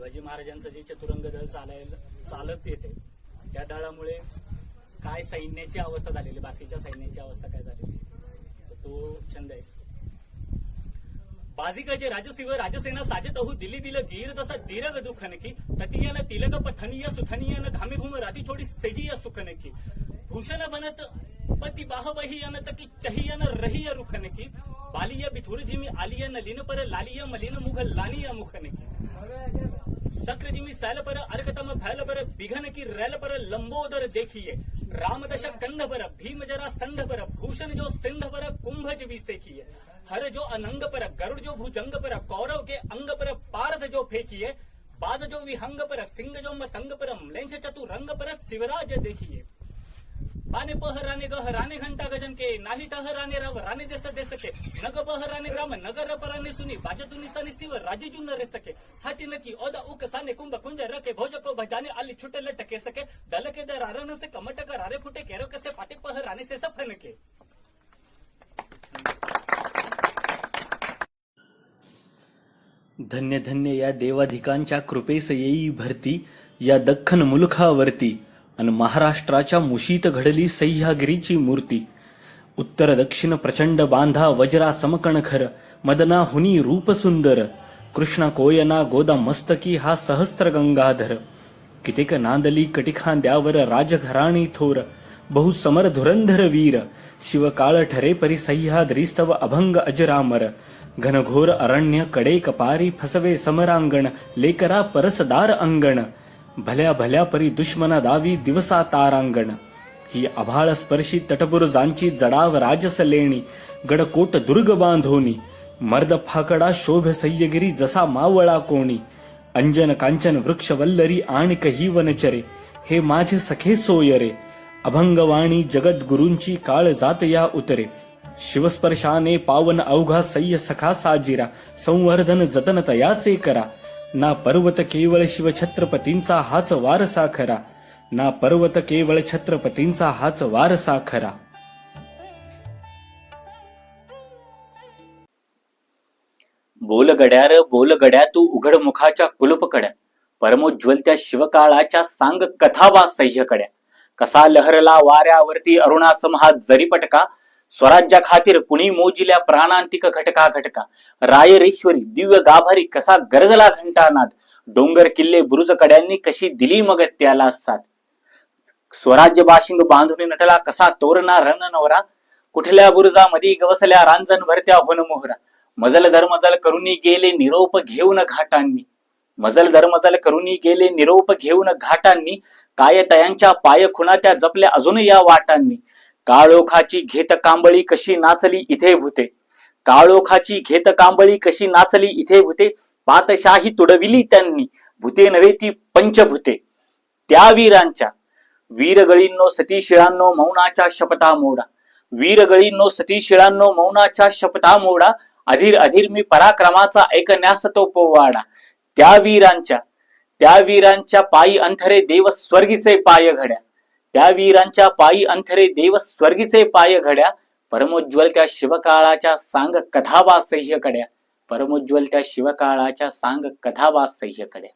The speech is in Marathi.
शिवाजी महाराजांचं जे चतुरंग दल चालायला चालत येते त्या दळामुळे काय सैन्याची अवस्था झालेली बाकीच्या सैन्याची अवस्था काय झालेली तर तो छंद आहे. बाजिकाचे राजसिंह राजसेना साजत अहो दिली दिलं गीर तसा दीरग दुखन नकी तटीयन तिलक पथनीय सुथनीयन घामे घुम राती छोडी सेजीय सुख की भूषण बनत पती बाहवही अनत की चहियन रहिय रुख नकी बालिय बिथुर जिमी आलिय नलिन पर लालिय मलिन मुख लानिय मुख नकी शक्र శాలపర सैल पर బిఘనకి फैल లంబోదర बिघन की रैल पर సంధపర భూషణ జో సింధపర पर भीम जरा संध पर भूषण जो सिंध पर कुंभ जिमी सेखिए हर जो अनंग पर गरुड़ जो भुजंग पर कौरव के अंग पर पारद जो फेंकिए बाज जो विहंग पर सिंह जो मतंग पर म्लेंछ चतुरंग पर शिवराज देखिए पाने पहराने गहराने घंटा गजन के नाही टहराने रव राने देस देस के. नग बहराने ग्राम नगर पराने सुनी बाजतुनी सनी शिव राजे जुन रे सके हाथी नकी ओदा उक साने कुंभ कुंज रखे भोज को भजाने आली छुटे लटके सके. दल के दरारन से कमट करारे फुटे केरो कसे पाते पहराने से सफन के. धन्य धन्य या देवाधिकांच्या कृपेस येई भरती या दख्खन मुलखावरती. अन महाराष्ट्राच्या मुशीत घडली सह्यागिरीची मूर्ती उत्तर दक्षिण प्रचंड बांधा वज्रा समकण खर मदना हुनी रूप सुंदर कृष्ण कोयना गोदा मस्तकी हा सहस्त्र गंगाधर कितेक नांदली कटिखांद्यावर राजघराणी थोर बहुसमर धुरंधर वीर शिव काळ ठरे परी सह्याद्रीस्तव अभंग अजरामर घनघोर अरण्य कडे कपारी फसवे समरांगण लेकरा परसदार अंगण भल्या भल्या परी दुश्मना दावी दिवसा तारांगण. ही आभाळ स्पर्शी तटबुरुजांची जडाव राजस लेणी गडकोट दुर्ग बांधोनी मर्द फाकडा शोभ सह्यगिरी जसा मावळा कोणी अंजन कांचन वृक्ष वल्लरी आणिक ही वनचरे हे माझे सखे सोयरे अभंगवाणी जगद्गुरूंची काळ जात या उतरे. शिवस्पर्शाने पावन अवघा सय्य सखा साजिरा संवर्धन जतन तयाचे करा ना पर्वत केवळ शिवछत्रपतींचा हाच वारसा खरा. ना पर्वत केवळ छत्रपतींचा हाच वारसा खरा. बोल गड्यार बोल गड्या तू उघड मुखाच्या कुलपकड्या. परमोज्वल त्या शिवकाळाच्या सांग कथा वा सह्यकड्या कसा लहरला वाऱ्यावरती अरुणासम हा जरी पटका स्वराज्या खातीर कुणी मोजिल्या प्राणांतिक घटका घटका रायरेश्वरी दिव्य गाभारी कसा गरजला घंटानाद? डोंगर किल्ले बुरुज कड्यांनी कशी दिली मग त्याला साथ? स्वराज्य बाशिंग बांधून नटला कसा तोरणा रण नवरा? कुठल्या बुरुजामध्ये गवसल्या रांजण भरत्या होन मोहरा? मजल धर्मजल करुणी गेले निरोप घेऊन घाटांनी. मजल धर्मजल करुणी गेले निरोप घेऊन घाटांनी. काय तयांच्या पाय खुणा त्या जपल्या अजून या वाटांनी. काळोखाची घेत कांबळी कशी नाचली इथे भूते. काळोखाची घेत कांबळी कशी नाचली इथे भूते. पातशाही तुडविली त्यांनी भूते नव्हे ती पंचभूते. त्या वीरांच्या वीरगळींनो सतीशिळांनो मौनाच्या शपथा मोडा. वीरगळींनो सतीशिळांनो मौनाच्या शपथा मोडा. अधीर अधीर मी पराक्रमाचा ऐकण्यास तो पोवाडा. त्या वीरांच्या त्या वीरांच्या पायी अंथरे देव स्वर्गीचे पाय घड्या. त्या वीरांच्या पायी अंथरे देव स्वर्गीचे पाय घड्या परमोज्वल त्या शिवकाळाच्या सांग कथा सह्य कड्या परमोज्वल त्या शिवकाळाच्या सांग कथा सह्य कड्या.